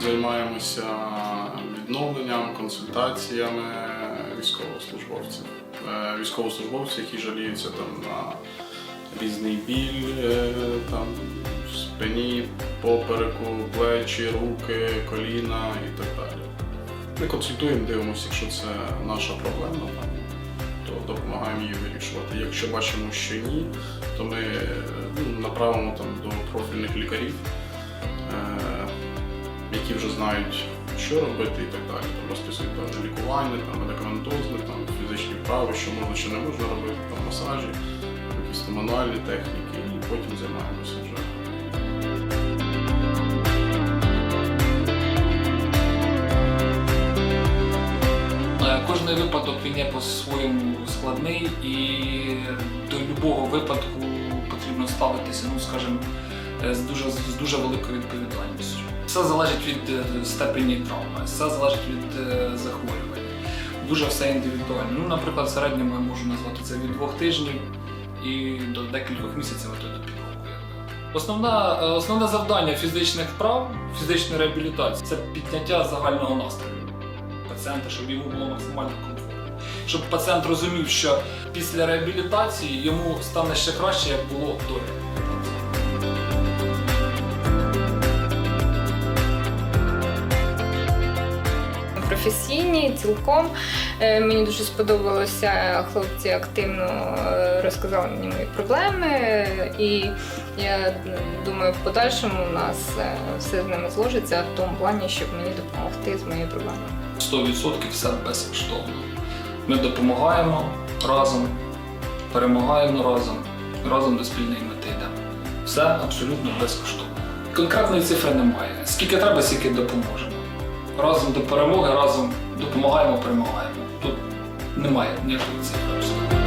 Займаємося відновленням, консультаціями військовослужбовців. Е, Військовослужбовців, які жаліються там на різний біль, е, там в спині, попереку, плечі, руки, коліна і так далі. Ми консультуємо, дивимося, якщо це наша проблема, то допомагаємо її вирішувати. Якщо бачимо, що ні, то ми ну, направимо там, до профільних лікарів. е, які вже знають, що робити і так далі. Там розписують певне лікування, там медикаментозне, там фізичні вправи, що можна, що не можна робити, там масажі, якісь там мануальні техніки, і потім займаємося вже. Кожний випадок він є по-своєму складний і до будь-якого випадку потрібно ставитися, ну скажімо, е, з дуже, з дуже великою відповідальністю. Все залежить від е, степені травми, все залежить від е, захворювання. Дуже все індивідуально. Ну, наприклад, в середньому я можу назвати це від двох тижнів і до декількох місяців, до півроку. Основна, основне завдання фізичних вправ, фізичної реабілітації це підняття загального настрою пацієнта, щоб йому було максимально комфортно. Щоб пацієнт розумів, що після реабілітації йому стане ще краще, як було до реабілітації. професійні цілком. Е, Мені дуже сподобалося. Хлопці активно е, розказали мені мої проблеми, і я думаю, в подальшому у нас е, все з ними зложиться в тому плані, щоб мені допомогти з моєю проблемою. 100% все безкоштовно. Ми допомагаємо разом, перемагаємо разом, разом до спільної мети йдемо. Все абсолютно безкоштовно. Конкретної цифри немає. Скільки треба, скільки допоможемо. Разом до перемоги, разом допомагаємо, перемагаємо. Тут немає ніякої цифри абсолютно.